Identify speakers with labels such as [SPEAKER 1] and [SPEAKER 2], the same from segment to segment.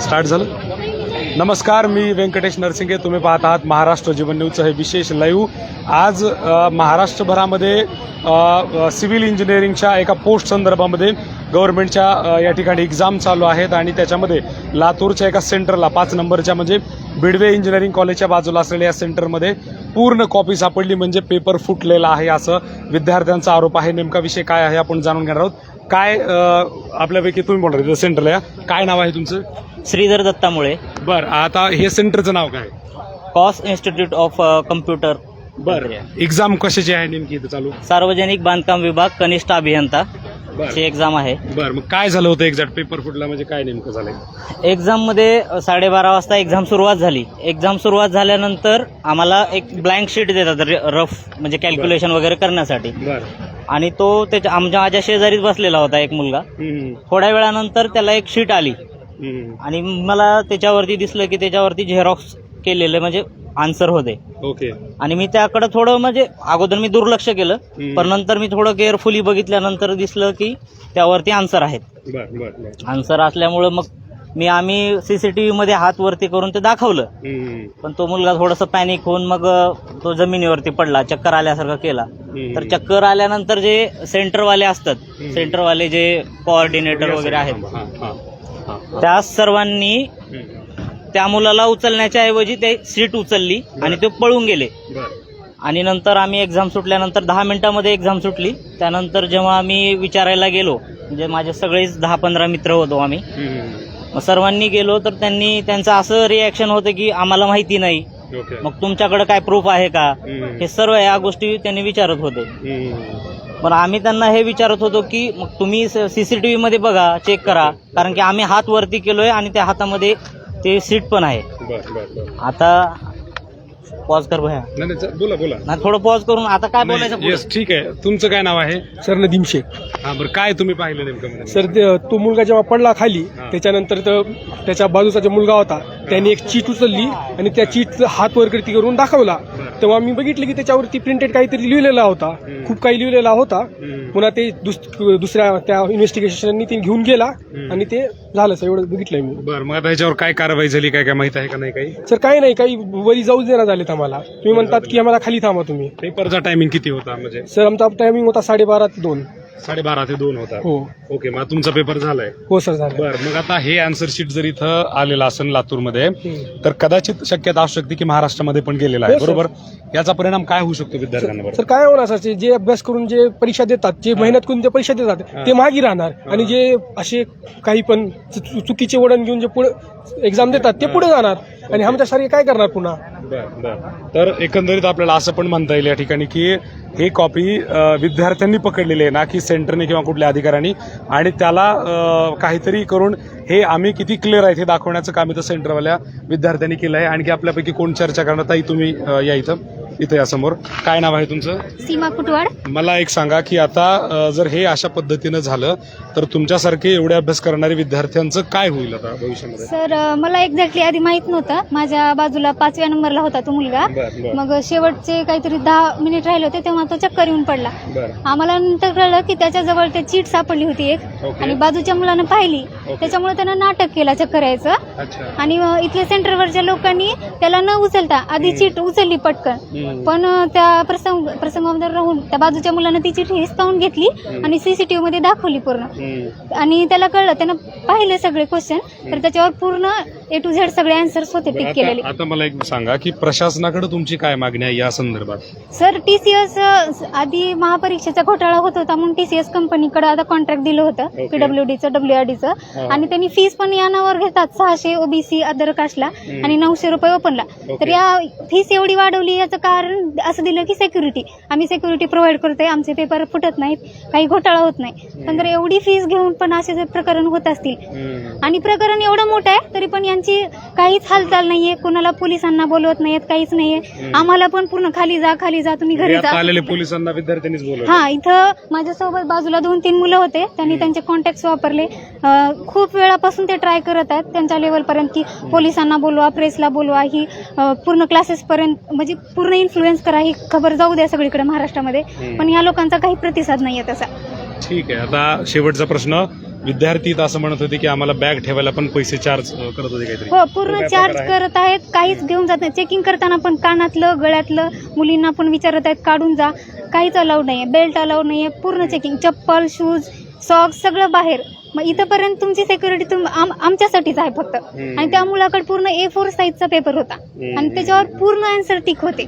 [SPEAKER 1] Start झालं? नमस्कार मी व्यंकटेश नरसिंगे. तुम्ही पाहत आहात महाराष्ट्र जीवन न्यूजचं हे विशेष लाईव्ह आज महाराष्ट्रभरामध्ये सिव्हिल इंजिनिअरिंगच्या एका पोस्ट संदर्भामध्ये गव्हर्नमेंटच्या या ठिकाणी एक्झाम चालू आहेत आणि त्याच्यामध्ये लातूरच्या एका सेंटरला पाच नंबरच्या म्हणजे बिडवे इंजिनिअरिंग कॉलेजच्या बाजूला असलेल्या या सेंटरमध्ये पूर्ण कॉपी सापडली म्हणजे पेपर फुटलेला आहे असं विद्यार्थ्यांचा आरोप आहे. नेमका विषय काय आहे आपण जाणून घेणार आहोत. काय अ, आपल्यापैकी तुम्ही बोलणार सेंटरला या. काय नाव आहे तुमचं?
[SPEAKER 2] श्रीधर दत्तामुळे.
[SPEAKER 1] बर आता हे सेंटरचं नाव काय?
[SPEAKER 2] कॉस इन्स्टिट्यूट ऑफ कम्प्युटर.
[SPEAKER 1] बर एक्झाम कशाची आहे नेमकी इथं चालू?
[SPEAKER 2] सार्वजनिक बांधकाम विभाग कनिष्ठ अभियंता.
[SPEAKER 1] बर.
[SPEAKER 2] एक्झाम आहे.
[SPEAKER 1] बर मग काय झालं होतं एक्झॅक्ट? पेपर फुटला म्हणजे काय नेमकं झालंय?
[SPEAKER 2] एक्झाममध्ये अ, साडेबारा वाजता एक्झाम सुरुवात झाली. एक्झाम सुरुवात झाल्यानंतर आम्हाला एक ब्लँक शीट देतात रफ म्हणजे कॅल्क्युलेशन वगैरे करण्यासाठी.
[SPEAKER 1] बर.
[SPEAKER 2] आणि तो त्याच्या आमच्या माझ्या शेजारीच बसलेला होता एक मुलगा. थोड्या वेळानंतर त्याला एक शीट आली. आणि मला त्याच्यावरती दिसलं की त्याच्यावरती झेरॉक्स केलेले म्हणजे आन्सर होते.
[SPEAKER 1] ओके.
[SPEAKER 2] आणि मी त्याकडे थोडं म्हणजे अगोदर मी दुर्लक्ष केलं. पण नंतर मी थोडं केअरफुली बघितल्यानंतर दिसलं की त्यावरती आन्सर आहेत. आन्सर असल्यामुळं मग मी आम्ही सीसीटीव्ही मध्ये हात वरती करून ते दाखवलं. पण तो मुलगा थोडासा पॅनिक होऊन मग तो जमिनीवरती पडला चक्कर आल्यासारखं केला. तर चक्कर आल्यानंतर जे सेंटरवाले असतात. सेंटरवाले जे कोऑर्डिनेटर वगैरे आहेत. त्या सर्वांनी त्या मुलाला उचलण्याच्या ऐवजी ते सीट उचलली आणि ते पळून गेले. आणि नंतर आम्ही एक्झाम सुटल्यानंतर दहा मिनिटामध्ये एक्झाम सुटली. त्यानंतर जेव्हा आम्ही विचारायला गेलो म्हणजे माझे सगळेच दहा पंधरा मित्र होतो आम्ही. मग सर्वांनी गेलो तर त्यांनी त्यांचं असं रिॲक्शन होतं की आम्हाला माहिती नाही.
[SPEAKER 1] ओके
[SPEAKER 2] मग तुमच्याकडे काय प्रूफ आहे का?
[SPEAKER 1] हम्म,
[SPEAKER 2] हे सर्व या गोष्टी त्यांनी विचारत होते.
[SPEAKER 1] हम्म.
[SPEAKER 2] पण आम्ही त्यांना हे विचारत होतो की मग तुम्ही सीसीटीव्ही मध्ये बघा चेक करा. कारण की आम्ही हात वरती केलोय आणि त्या हातामध्ये ते सीट पण आहे.
[SPEAKER 1] बर बर बर.
[SPEAKER 2] आता पॉज कर भया
[SPEAKER 1] नाही नाही, च- बोला बोला
[SPEAKER 2] नाही थोडं पॉज करून आता काय बोलायचं पुढे?
[SPEAKER 1] येस ठीक आहे तुमचं काय नाव आहे
[SPEAKER 3] सर नदीम शेख
[SPEAKER 1] हा बरं काय तुम्ही पाहिलं नेमकं म्हणजे?
[SPEAKER 3] सर ते- तो मुलगा जेव्हा पडला खाली
[SPEAKER 1] हा.
[SPEAKER 3] त्याच्यानंतर तो त्याच्या बाजूचा जो मुलगा होता त्याने एक चीट उचलली आणि त्या चीट हात वरती करून दाखवला
[SPEAKER 1] बरं.
[SPEAKER 3] तेव्हा मी बघितलं की त्याच्यावरती प्रिंटेड काहीतरी लिहिलेला होता. खूप काही लिहिलेला होता. पुन्हा ते दुस- दुसऱ्या त्या इन्व्हेस्टिगेशननी ते घेऊन गेला. आणि ते झालं सर एवढं बघितलंय मी.
[SPEAKER 1] बरं मग आता ह्याच्यावर काय कारवाई झाली काय काय माहीत आहे का नाही काही?
[SPEAKER 3] सर काही नाही काही वरी जाऊच देण्यात झालेत आम्हाला. तुम्ही म्हणतात की आम्हाला खाली थांबा तुम्ही.
[SPEAKER 1] पेपरचा टायमिंग किती होता म्हणजे?
[SPEAKER 3] सर आमचा टायमिंग होता साडेबारा ते दोन.
[SPEAKER 1] साडेबारा ते दोन होता
[SPEAKER 3] हो.
[SPEAKER 1] ओके मग तुमचा पेपर झालाय.
[SPEAKER 3] हो सर झालं
[SPEAKER 1] बर मग आता हे आन्सर शीट जर इथं आलेलं असेल लातूरमध्ये. तर कदाचित शक्यता असू शकते की महाराष्ट्रामध्ये पण गेलेला आहे.
[SPEAKER 3] हो, सर.
[SPEAKER 1] बरोबर? याचा परिणाम काय होऊ शकतो विद्यार्थ्यांवर?
[SPEAKER 3] सर काय होणार सर जे अभ्यास करून जे परीक्षा देतात जे मेहनत करून जे परीक्षा देतात. ते मागे राहणार. आणि जे असे काही पण चु- चु- चुकीचे वळण घेऊन जे पुढे एक्झाम देतात ते पुढे जाणार. आणि आमच्यासारखे काय करणार पुन्हा?
[SPEAKER 1] बर बर. तर एकंदरीत आपल्याला असं पण म्हणता येईल या ठिकाणी की ही कॉपी विद्यार्थ्यांनी पकडलेली आहे ना की सेंटरने किंवा कुठल्या अधिकाऱ्यांनी. आणि त्याला काहीतरी करून हे आम्ही किती क्लिअर आहेत हे दाखवण्याचं काम इथं सेंटरवाल्या विद्यार्थ्यांनी केलं आहे. आणखी आपल्यापैकी कोण चर्चा करणार ताई तुम्ही या इथं. इथं या समोर. काय नाव आहे तुमचं?
[SPEAKER 4] सीमा कुटवाड.
[SPEAKER 1] मला एक सांगा की आता जर हे अशा पद्धतीनं झालं तर तुमच्यासारखे एवढे अभ्यास करणारे विद्यार्थ्यांचं काय होईल आता भविष्यामध्ये?
[SPEAKER 4] सर मला एक्झॅक्टली आधी माहीत नव्हतं. माझ्या बाजूला पाचव्या नंबरला होता तो मुलगा.
[SPEAKER 1] बर बर.
[SPEAKER 4] मग शेवटचे काहीतरी दहा मिनिट राहिले होते तेव्हा तो चक्कर येऊन पडला.
[SPEAKER 1] बर.
[SPEAKER 4] आम्हाला नंतर कळलं की त्याच्याजवळ ते चीट सापडली होती एक.
[SPEAKER 1] ओके.
[SPEAKER 4] आणि बाजूच्या मुलानं पाहिली. त्याच्यामुळे त्यानं नाटक केला चक्कर यायचं.
[SPEAKER 1] अच्छा.
[SPEAKER 4] आणि अ, इथल्या सेंटरवरच्या लोकांनी त्याला न उचलता आधी चीट उचलली पटकन. पण त्या प्रसंग प्रसंगामध्ये राहून त्या बाजूच्या मुलानं ती चिठी हिसकावून घेतली आणि सीसीटीव्ही मध्ये दाखवली पूर्ण. आणि त्याला कळलं त्यानं पाहिले सगळे क्वेश्चन तर त्याच्यावर पूर्ण ए टू झेड सगळे आन्सर्स होते टिक केलेले.
[SPEAKER 1] आता मला एक सांगा की प्रशासनाकडे तुमची काय मागणी आहे या संदर्भात?
[SPEAKER 4] सर टीसीएस आधी महापरीक्षेचा घोटाळा होत होता म्हणून टीसीएस कंपनीकडे आता कॉन्ट्रॅक्ट दिलं होतं
[SPEAKER 1] Okay.
[SPEAKER 4] पीडब्ल्यूडीचं डब्ल्यूआरडीचं
[SPEAKER 1] हा.
[SPEAKER 4] आणि त्यांनी फीस पण या नावावर घेतात सहाशे ओबीसी अदर कास्टला आणि नऊशे रुपये ओपनला तर. या फीस एवढी वाढवली याचं कारण असं दिलं की सेक्युरिटी आम्ही सेक्युरिटी प्रोव्हाइड करतोय आमचे पेपर फुटत नाहीत काही घोटाळा होत नाही. पण जर एवढी फीस घेऊन पण असे जर प्रकरण होत असतील आणि प्रकरण एवढं मोठं आहे तरी पण यांची काहीच हालचाल नाहीये कोणाला पोलिसांना बोलवत नाहीत काहीच नाहीये. आम्हाला पण पूर्ण खाली जा खाली जा तुम्ही घरी जा.
[SPEAKER 1] पोलिसांना विद्यार्थ्यांनीच बोलवलं
[SPEAKER 4] हा इथं माझ्यासोबत बाजूला दोन तीन मुलं होते त्यांनी त्यांचे कॉन्टॅक्ट वापरले. खूप वेळापासून ते ट्राय करत आहेत त्यांच्या लेवलपर्यंत की पोलिसांना बोलवा प्रेसला बोलवा ही पूर्ण क्लासेस पर्यंत म्हणजे पूर्ण इन्फ्लुएन्स करा ही खबर जाऊ द्या सगळीकडे महाराष्ट्रामध्ये. पण या लोकांचा काही प्रतिसाद नाहीये तसा.
[SPEAKER 1] ठीक आहे आता शेवटचा प्रश्न. विद्यार्थी तर असं म्हणत होते की आम्हाला बॅग ठेवायला पण पैसे चार्ज अ, करत होते काहीतरी.
[SPEAKER 4] हो
[SPEAKER 1] तो
[SPEAKER 4] पूर्ण
[SPEAKER 1] काय
[SPEAKER 4] चार्ज
[SPEAKER 1] प्रकार आहे?
[SPEAKER 4] करत आहेत काहीच घेऊन जात नाही. चेकिंग करताना पण कानातलं गळ्यातलं मुलींना पण विचारत आहेत काढून जा. काहीच अलाउड नाहीये बेल्ट अलाउड नाहीये पूर्ण चेकिंग चप्पल शूज सॉक्स सगळं बाहेर. मग इथंपर्यंत तुमची सेक्युरिटी तुम आम- आमच्यासाठीच आहे फक्त. आणि त्या मुलाकडे पूर्ण ए फोर साईजचा पेपर होता. आणि त्याच्यावर पूर्ण आन्सर टिक होते.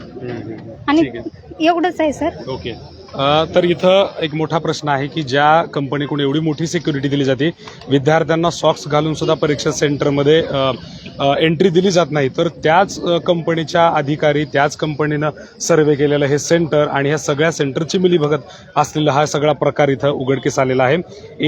[SPEAKER 4] आणि. एवढंच आहे सर
[SPEAKER 1] ओके तर इथं एक मोठा प्रश्न आहे की ज्या कंपनीकडून एवढी मोठी सिक्युरिटी दिली जाते विद्यार्थ्यांना सॉक्स घालून सुद्धा परीक्षा सेंटरमध्ये एंट्री दिली जात नाही. तर त्याच कंपनीच्या अधिकारी त्याच कंपनीनं सर्वे केलेलं हे सेंटर आणि ह्या सगळ्या सेंटरची मिलीभगत असलेला हा सगळा प्रकार इथं उघडकीस आलेला आहे.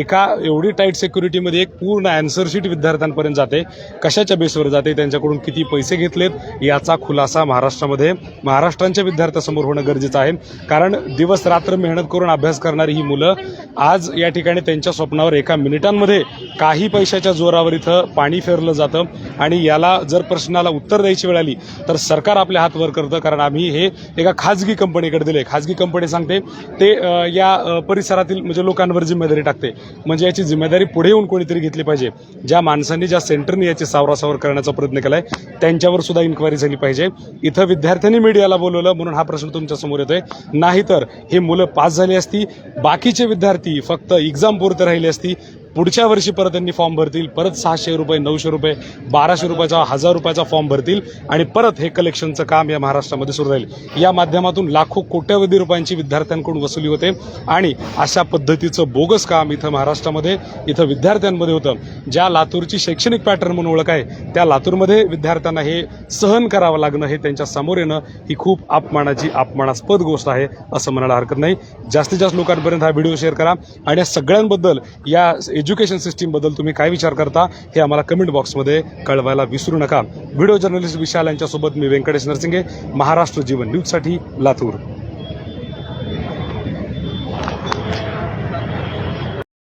[SPEAKER 1] एका एवढी टाईट सिक्युरिटीमध्ये एक पूर्ण अँसरशीट विद्यार्थ्यांपर्यंत जाते. कशाच्या बेसवर जाते? त्यांच्याकडून किती पैसे घेतलेत? याचा खुलासा महाराष्ट्रामध्ये महाराष्ट्रांच्या विद्यार्थ्यासमोर होणं गरजेचं आहे. कारण दिवस रात्र मेहनत करून अभ्यास करणारी ही मुलं आज या ठिकाणी त्यांच्या स्वप्नावर एका मिनिटांमध्ये काही पैशाच्या जोरावर इथं पाणी फेरलं जातं. आणि याला जर प्रश्नाला उत्तर द्यायची वेळ आली तर सरकार आपले हात वर करतं. कारण आम्ही हे एका खाजगी कंपनीकडे दिले खाजगी कंपनी सांगते ते या परिसरातील म्हणजे लोकांवर जिम्मेदारी टाकते. म्हणजे याची जिम्मेदारी पुढे येऊन कोणीतरी घेतली पाहिजे. ज्या माणसांनी ज्या सेंटरने याची सावरासावर करण्याचा प्रयत्न केलाय त्यांच्यावर सुद्धा इन्क्वायरी झाली पाहिजे. इथं विद्यार्थ्यांनी मीडियाला बोलवलं म्हणून हा प्रश्न तुमच्यासमोर येतोय. नाहीतर हे मुलं पास झाली असती. बाकीचे विद्यार्थी फक्त एक्झाम पुरते राहिली असती. पुढच्या वर्षी परत त्यांनी फॉर्म भरतील. परत सहाशे रुपये नऊशे रुपये बाराशे रुपयाचा हजार रुपयाचा फॉर्म भरतील आणि परत हे कलेक्शनचं काम या महाराष्ट्रामध्ये सुरू राहील. या माध्यमातून लाखो कोट्यवधी रुपयांची विद्यार्थ्यांकडून वसुली होते आणि अशा पद्धतीचं बोगस काम इथं महाराष्ट्रामध्ये इथं विद्यार्थ्यांमध्ये होतं. ज्या लातूरची शैक्षणिक पॅटर्न म्हणून ओळख आहे त्या लातूरमध्ये विद्यार्थ्यांना हे सहन करावं लागणं हे त्यांच्यासमोर येणं ही खूप अपमानाची अपमानास्पद गोष्ट आहे असं म्हणायला हरकत नाही. जास्तीत जास्त लोकांपर्यंत हा व्हिडिओ शेअर करा आणि या सगळ्यांबद्दल या एज्युकेशन सिस्टीमबद्दल तुम्ही काय विचार करता हे आम्हाला कमेंट बॉक्समध्ये कळवायला विसरू नका. व्हिडिओ जर्नलिस्ट विशाल यांच्यासोबत मी व्यंकटेश नरसिंगे महाराष्ट्र जीवन न्यूजसाठी लातूर.